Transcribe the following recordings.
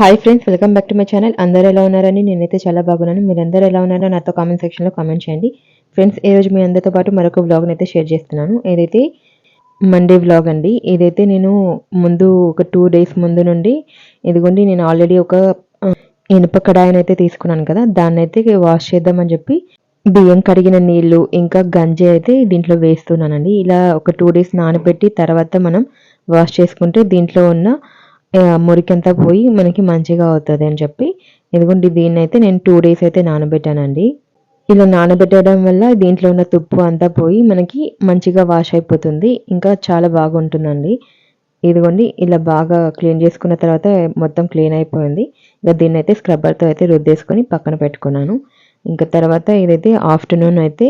Hi friends welcome back to my channel అందరూ ఎలా ఉన్నారని నేనైతే చాలా బాగున్నాను. మీరందరూ ఎలా ఉన్నారో నాతో కామెంట్ సెక్షన్లో కామెంట్ చేయండి. ఫ్రెండ్స్ ఈ రోజు మీ అందరితో పాటు మరొక వ్లాగ్ని అయితే షేర్ చేస్తున్నాను. ఏదైతే మండే వ్లాగ్ అండి ఏదైతే నేను ముందు ఒక టూ డేస్ ముందు నుండి ఇదిగోండి నేను ఆల్రెడీ ఒక ఇనుప కడాయినైతే తీసుకున్నాను కదా దాన్ని అయితే వాష్ చేద్దామని చెప్పి బియ్యం కడిగిన నీళ్ళు ఇంకా గంజి అయితే దీంట్లో వేస్తున్నానండి. ఇలా ఒక టూ డేస్ నానబెట్టి తర్వాత మనం వాష్ చేసుకుంటే దీంట్లో ఉన్న మురికంతా పోయి మనకి మంచిగా అవుతుంది అని చెప్పి. ఇదిగోండి దీన్ని అయితే నేను టూ డేస్ అయితే నానబెట్టానండి. ఇలా నానబెట్టడం వల్ల దీంట్లో ఉన్న తుప్పు అంతా పోయి మనకి మంచిగా వాష్ అయిపోతుంది. ఇంకా చాలా బాగుంటుందండి. ఇదిగోండి ఇలా బాగా క్లీన్ చేసుకున్న తర్వాత మొత్తం క్లీన్ అయిపోయింది. ఇంకా దీన్ని అయితే స్క్రబ్బర్తో అయితే రుద్దేసుకొని పక్కన పెట్టుకున్నాను. ఇంకా తర్వాత ఇదైతే ఆఫ్టర్నూన్ అయితే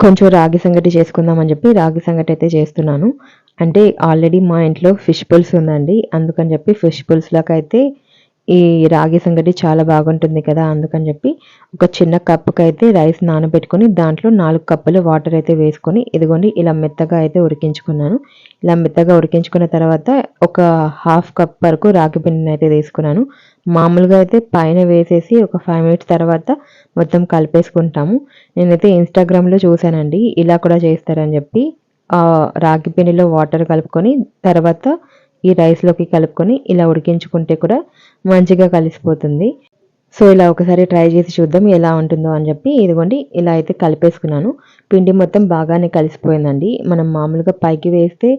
కొంచెం రాగి సంగటి చేసుకుందామని చెప్పి రాగి సంగటి అయితే చేస్తున్నాను. అంటే ఆల్రెడీ మా ఇంట్లో ఫిష్ పుల్స్ ఉందండి. అందుకని చెప్పి ఫిష్ పుల్స్లోకి అయితే ఈ రాగి సంగటి చాలా బాగుంటుంది కదా. అందుకని చెప్పి ఒక చిన్న కప్పుకి అయితే రైస్ నానబెట్టుకొని దాంట్లో నాలుగు కప్పులు వాటర్ అయితే వేసుకొని ఇదిగోండి ఇలా మెత్తగా అయితే ఉడికించుకున్నాను. ఇలా మెత్తగా ఉడికించుకున్న తర్వాత ఒక హాఫ్ కప్ వరకు రాగి పిండిని అయితే తీసుకున్నాను. మామూలుగా అయితే పైన వేసేసి ఒక ఫైవ్ మినిట్స్ తర్వాత మొత్తం కలిపేసుకుంటాము. నేనైతే ఇన్స్టాగ్రామ్లో చూశానండి. ఇలా కూడా చేస్తారని చెప్పి రాగి పిండిలో వాటర్ కలుపుకొని తర్వాత ఈ రైస్లోకి కలుపుకొని ఇలా ఉడికించుకుంటే కూడా మంచిగా కలిసిపోతుంది. సో ఇలా ఒకసారి ట్రై చేసి చూద్దాం ఎలా ఉంటుందో అని చెప్పి. ఇదిగోండి ఇలా అయితే కలిపేసుకున్నాను. పిండి మొత్తం బాగానే కలిసిపోయిందండి. మనం మామూలుగా పైకి వేస్తే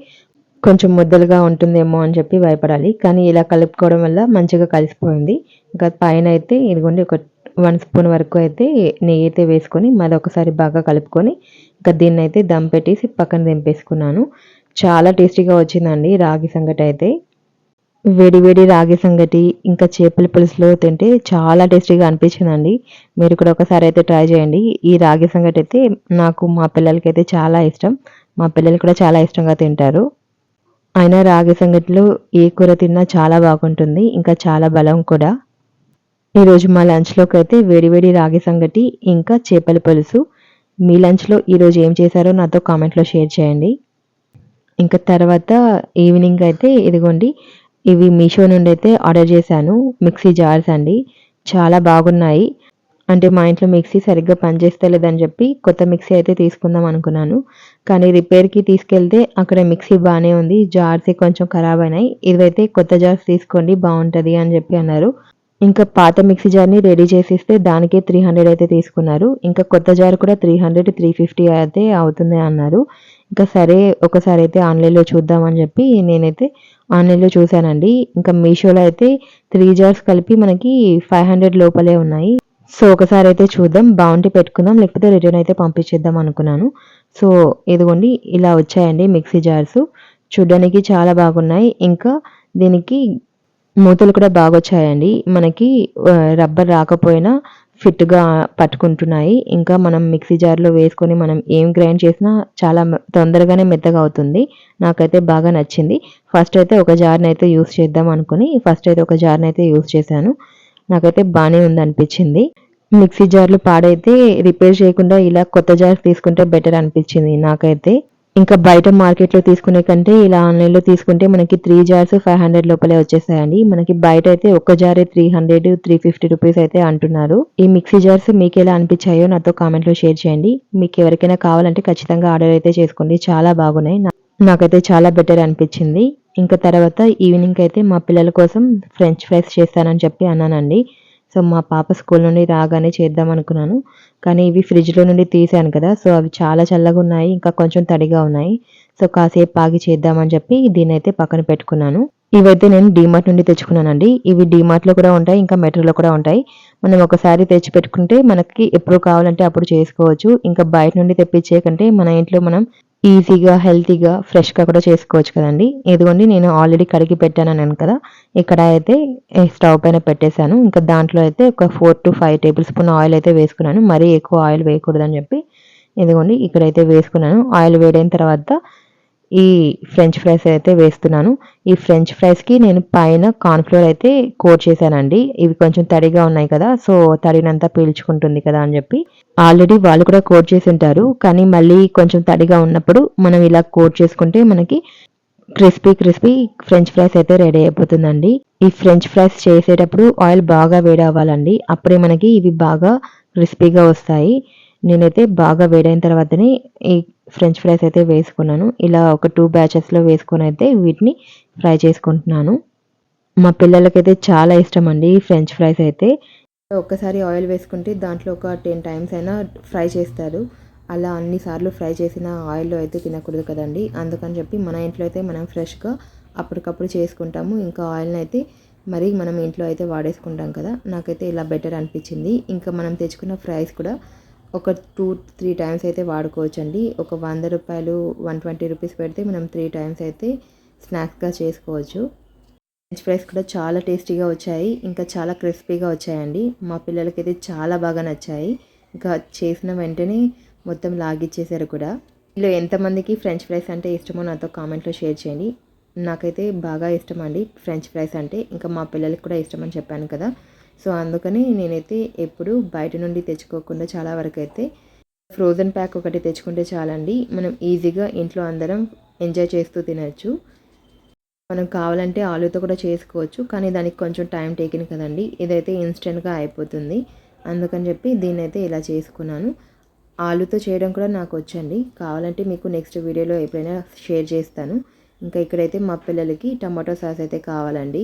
కొంచెం ముద్దలుగా ఉంటుందేమో అని చెప్పి భయపడాలి. కానీ ఇలా కలుపుకోవడం వల్ల మంచిగా కలిసిపోయింది. ఇంకా పైన అయితే ఇదిగోండి ఒక వన్ స్పూన్ వరకు అయితే నెయ్యి అయితే వేసుకొని మరొకసారి బాగా కలుపుకొని ఇంకా దీన్ని అయితే దమ్ పెట్టేసి పక్కన దింపేసుకున్నాను. చాలా టేస్టీగా వచ్చిందండి రాగి సంగటి అయితే. వేడివేడి రాగి సంగటి ఇంకా చేపల పులుసులో తింటే చాలా టేస్టీగా అనిపించిందండి. మీరు కూడా ఒకసారి అయితే ట్రై చేయండి. ఈ రాగి సంగటి అయితే నాకు మా పిల్లలకి అయితే చాలా ఇష్టం. మా పిల్లలు కూడా చాలా ఇష్టంగా తింటారు. అయినా రాగి సంగటిలో ఏ కూర తిన్నా చాలా బాగుంటుంది ఇంకా చాలా బలం కూడా. ఈరోజు మా లంచ్లోకి అయితే వేడివేడి రాగి సంగటి ఇంకా చేపల పులుసు మీ లంచ్లో ఈరోజు ఏం చేశారో నాతో కామెంట్లో షేర్ చేయండి. ఇంకా తర్వాత ఈవినింగ్ అయితే ఇదిగోండి ఇవి మీషో నుండి అయితే ఆర్డర్ చేశాను. మిక్సీ జార్స్ అండి. చాలా బాగున్నాయి. అంటే మా ఇంట్లో మిక్సీ సరిగ్గా పనిచేస్తలేదని చెప్పి కొత్త మిక్సీ అయితే తీసుకుందాం అనుకున్నాను. కానీ రిపేర్కి తీసుకెళ్తే అక్కడ మిక్సీ బాగానే ఉంది. జార్స్ కొంచెం ఖరాబ్ అయినాయి. ఇవైతే కొత్త జార్స్ తీసుకోండి బాగుంటుంది అని చెప్పి అన్నారు. ఇంకా పాత మిక్సీ జార్ని రెడీ చేసిస్తే దానికే త్రీ హండ్రెడ్ అయితే తీసుకున్నారు. ఇంకా కొత్త జార్ కూడా త్రీ హండ్రెడ్ త్రీ ఫిఫ్టీ అయితే అవుతుంది అన్నారు. ఇంకా సరే ఒకసారి అయితే ఆన్లైన్లో చూద్దామని చెప్పి నేనైతే ఆన్లైన్లో చూశానండి. ఇంకా మీషోలో అయితే త్రీ జార్స్ కలిపి మనకి ఫైవ్ హండ్రెడ్ లోపలే ఉన్నాయి. సో ఒకసారి అయితే చూద్దాం బాగుంటే పెట్టుకుందాం లేకపోతే రిటర్న్ అయితే పంపించేద్దాం అనుకున్నాను. సో ఇదిగోండి ఇలా వచ్చాయండి మిక్సీ జార్స్. చూడడానికి చాలా బాగున్నాయి. ఇంకా దీనికి మూతలు కూడా బాగా వచ్చాయండి మనకి రబ్బర్ రాకపోయినా ఫిట్గా పట్టుకుంటున్నాయి. ఇంకా మనం మిక్సీ జార్లో వేసుకొని మనం ఏం గ్రైండ్ చేసినా చాలా తొందరగానే మెత్తగా అవుతుంది. నాకైతే బాగా నచ్చింది. ఫస్ట్ అయితే ఒక జార్ని అయితే యూస్ చేద్దాం అనుకుని ఫస్ట్ అయితే ఒక జార్ని అయితే యూస్ చేశాను. నాకైతే బాగానే ఉంది అనిపించింది మిక్సీ జార్లు పాడైతే రిపేర్ చేయకుండా ఇలా కొత్త జార్స్ తీసుకుంటే బెటర్ అనిపించింది నాకైతే. ఇంకా బయట మార్కెట్లో తీసుకునే కంటే ఇలా ఆన్లైన్లో తీసుకుంటే మనకి త్రీ జార్స్ ఫైవ్ హండ్రెడ్ లోపలే వచ్చేసాయండి మనకి బయట అయితే ఒక్క జారే three hundred three fifty rupees అయితే అంటున్నారు. ఈ మిక్సీ జార్స్ మీకు ఎలా అనిపించాయో నాతో కామెంట్లో షేర్ చేయండి. మీకు ఎవరికైనా కావాలంటే ఖచ్చితంగా ఆర్డర్ అయితే చేసుకోండి. చాలా బాగున్నాయి. నాకైతే చాలా బెటర్ అనిపించింది. ఇంకా తర్వాత ఈవినింగ్ అయితే మా పిల్లల కోసం ఫ్రెంచ్ ఫ్రైస్ చేస్తానని చెప్పి అన్నానండి. సో మా పాప స్కూల్ నుండి రాగానే చేద్దాం అనుకున్నాను. కానీ ఇవి ఫ్రిడ్జ్లో నుండి తీసాను కదా సో అవి చాలా చల్లగా ఉన్నాయి ఇంకా కొంచెం తడిగా ఉన్నాయి. సో కాసేపు ఆగి చేద్దామని చెప్పి దీన్ని అయితే పక్కన పెట్టుకున్నాను. ఇవైతే నేను డీమార్ట్ నుండి తెచ్చుకున్నానండి. ఇవి డీమార్ట్లో కూడా ఉంటాయి ఇంకా మెట్రోలో కూడా ఉంటాయి. మనం ఒకసారి తెచ్చి పెట్టుకుంటే మనకి ఎప్పుడు కావాలంటే అప్పుడు చేసుకోవచ్చు. ఇంకా బయట నుండి తెప్పించే కంటే మన ఇంట్లో మనం ఈజీగా హెల్తీగా ఫ్రెష్గా కూడా చేసుకోవచ్చు కదండి. ఇదిగోండి నేను ఆల్రెడీ కడిగి పెట్టాను అన్నాను కదా. ఇక్కడ అయితే స్టవ్ పైన పెట్టేశాను. ఇంకా దాంట్లో అయితే ఒక four to five tablespoon oil అయితే వేసుకున్నాను. మరీ ఎక్కువ ఆయిల్ వేయకూడదని చెప్పి ఇదిగోండి ఇక్కడైతే వేసుకున్నాను. ఆయిల్ వేడైన తర్వాత ఈ ఫ్రెంచ్ ఫ్రైస్ అయితే వేస్తున్నాను. ఈ ఫ్రెంచ్ ఫ్రైస్కి నేను పైన కార్న్ఫ్లోర్ అయితే కోట్ చేశానండి. ఇవి కొంచెం తడిగా ఉన్నాయి కదా సో తడినంతా పీల్చుకుంటుంది కదా అని చెప్పి. ఆల్రెడీ వాళ్ళు కూడా కోట్ చేసి ఉంటారు కానీ మళ్ళీ కొంచెం తడిగా ఉన్నప్పుడు మనం ఇలా కోట్ చేసుకుంటే మనకి క్రిస్పీ క్రిస్పీ ఫ్రెంచ్ ఫ్రైస్ అయితే రెడీ అయిపోతుందండి. ఈ ఫ్రెంచ్ ఫ్రైస్ చేసేటప్పుడు ఆయిల్ బాగా వేడి అవ్వాలండి అప్పుడే మనకి ఇవి బాగా క్రిస్పీగా వస్తాయి. నేనైతే బాగా వేడైన తర్వాతనే ఈ ఫ్రెంచ్ ఫ్రైస్ అయితే వేసుకున్నాను. ఇలా ఒక టూ బ్యాచెస్లో వేసుకొని అయితే వీటిని ఫ్రై చేసుకుంటున్నాను. మా పిల్లలకైతే చాలా ఇష్టం అండి ఫ్రెంచ్ ఫ్రైస్ అయితే. ఒక్కసారి ఆయిల్ వేసుకుంటే దాంట్లో ఒక టెన్ టైమ్స్ అయినా ఫ్రై చేస్తారు. అలా అన్నిసార్లు ఫ్రై చేసిన ఆయిల్లో అయితే తినకూడదు కదండి. అందుకని చెప్పి మన ఇంట్లో అయితే మనం ఫ్రెష్గా అప్పటికప్పుడు చేసుకుంటాము. ఇంకా ఆయిల్ని అయితే మరి మనం ఇంట్లో అయితే వాడేసుకుంటాం కదా. నాకైతే ఇలా బెటర్ అనిపించింది. ఇంకా మనం తెచ్చుకున్న ఫ్రైస్ కూడా ఒక టూ త్రీ టైమ్స్ అయితే వాడుకోవచ్చండి. ఒక వంద రూపాయలు వన్ ట్వంటీ రూపీస్ పెడితే మనం త్రీ టైమ్స్ అయితే స్నాక్స్గా చేసుకోవచ్చు. ఫ్రెంచ్ ఫ్రైస్ కూడా చాలా టేస్టీగా వచ్చాయి. ఇంకా చాలా క్రిస్పీగా వచ్చాయండి. మా పిల్లలకైతే చాలా బాగా నచ్చాయి. ఇంకా చేసిన వెంటనే మొత్తం లాగిచ్చేసారు కూడా. ఇందులో ఎంతమందికి ఫ్రెంచ్ ఫ్రైస్ అంటే ఇష్టమో నాతో కామెంట్లో షేర్ చేయండి. నాకైతే బాగా ఇష్టం అండి ఫ్రెంచ్ ఫ్రైస్ అంటే. ఇంకా మా పిల్లలకి కూడా ఇష్టం అని చెప్పాను కదా. సో అందుకని నేనైతే ఎప్పుడు బయట నుండి తెచ్చుకోకుండా చాలా వరకు అయితే ఫ్రోజన్ ప్యాక్ ఒకటి తెచ్చుకుంటే చాలండి. మనం ఈజీగా ఇంట్లో అందరం ఎంజాయ్ చేస్తూ తినచ్చు. మనం కావాలంటే ఆలుతో కూడా చేసుకోవచ్చు కానీ దానికి కొంచెం టైం టేకింగ్ కదండి. ఇదైతే ఇన్స్టెంట్గా అయిపోతుంది. అందుకని చెప్పి దీన్ని అయితే ఇలా చేసుకున్నాను. ఆలుతో చేయడం కూడా నాకు వచ్చండి. కావాలంటే మీకు నెక్స్ట్ వీడియోలో ఎప్పుడైనా షేర్ చేస్తాను. ఇంకా ఇక్కడైతే మా పిల్లలకి టమాటో సాస్ అయితే కావాలండి.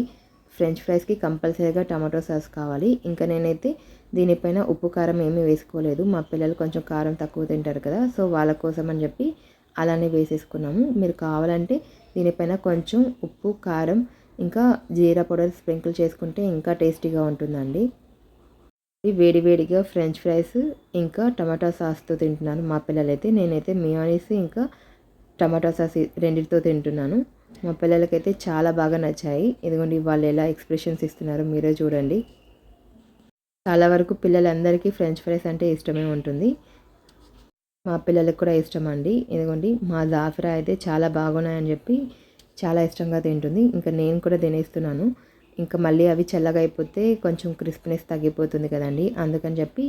ఫ్రెంచ్ ఫ్రైస్కి కంపల్సరీగా టమాటో సాస్ కావాలి. ఇంకా నేనైతే దీనిపైన ఉప్పు కారం ఏమీ వేసుకోలేదు. మా పిల్లలు కొంచెం కారం తక్కువ తింటారు కదా సో వాళ్ళ కోసం అని చెప్పి అలానే వేసేసుకున్నాము. మీరు కావాలంటే దీనిపైన కొంచెం ఉప్పు కారం ఇంకా జీరా పౌడర్ స్ప్రింకిల్ చేసుకుంటే ఇంకా టేస్టీగా ఉంటుందండి. వేడి వేడిగా ఫ్రెంచ్ ఫ్రైస్ ఇంకా టమాటా సాస్తో తింటున్నాను మా పిల్లలైతే. నేనైతే మియానీస్ ఇంకా టమాటా సాస్ రెండింటితో తింటున్నాను. మా పిల్లలకైతే చాలా బాగా నచ్చాయి. ఇదిగోండి వాళ్ళు ఎలా ఎక్స్ప్రెషన్స్ ఇస్తున్నారో మీరే చూడండి. చాలా వరకు పిల్లలందరికీ ఫ్రెంచ్ ఫ్రైస్ అంటే ఇష్టమే ఉంటుంది. మా పిల్లలకు కూడా ఇష్టం అండి. ఇదిగోండి మా జాఫరా అయితే చాలా బాగున్నాయని చెప్పి చాలా ఇష్టంగా తింటుంది. ఇంకా నేను కూడా తినేస్తున్నాను. ఇంకా మళ్ళీ అవి చల్లగా అయిపోతే కొంచెం క్రిస్పీనెస్ తగ్గిపోతుంది కదండి. అందుకని చెప్పి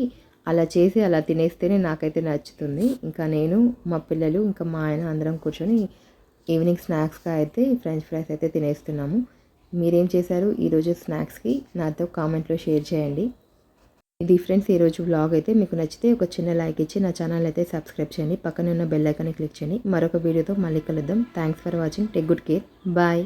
అలా చేసి అలా తినేస్తేనే నాకైతే నచ్చుతుంది. ఇంకా నేను మా పిల్లలు ఇంకా మా ఆయన అందరం కూర్చొని ఈవినింగ్ స్నాక్స్గా అయితే ఫ్రెంచ్ ఫ్రైస్ అయితే తినేస్తున్నాము. మీరేం చేశారు? ఈరోజు స్నాక్స్కి నాతో కామెంట్లో షేర్ చేయండి. ఇది ఫ్రెండ్స్ ఈరోజు వ్లాగ్ అయితే మీకు నచ్చితే ఒక చిన్న లైక్ ఇచ్చి నా ఛానల్ అయితే సబ్స్క్రైబ్ చేయండి. పక్కన ఉన్న బెల్ ఐకాన్ని క్లిక్ చేయండి. మరొక వీడియోతో మళ్ళీ కలుద్దాం. Thanks for watching. Take good care. Bye.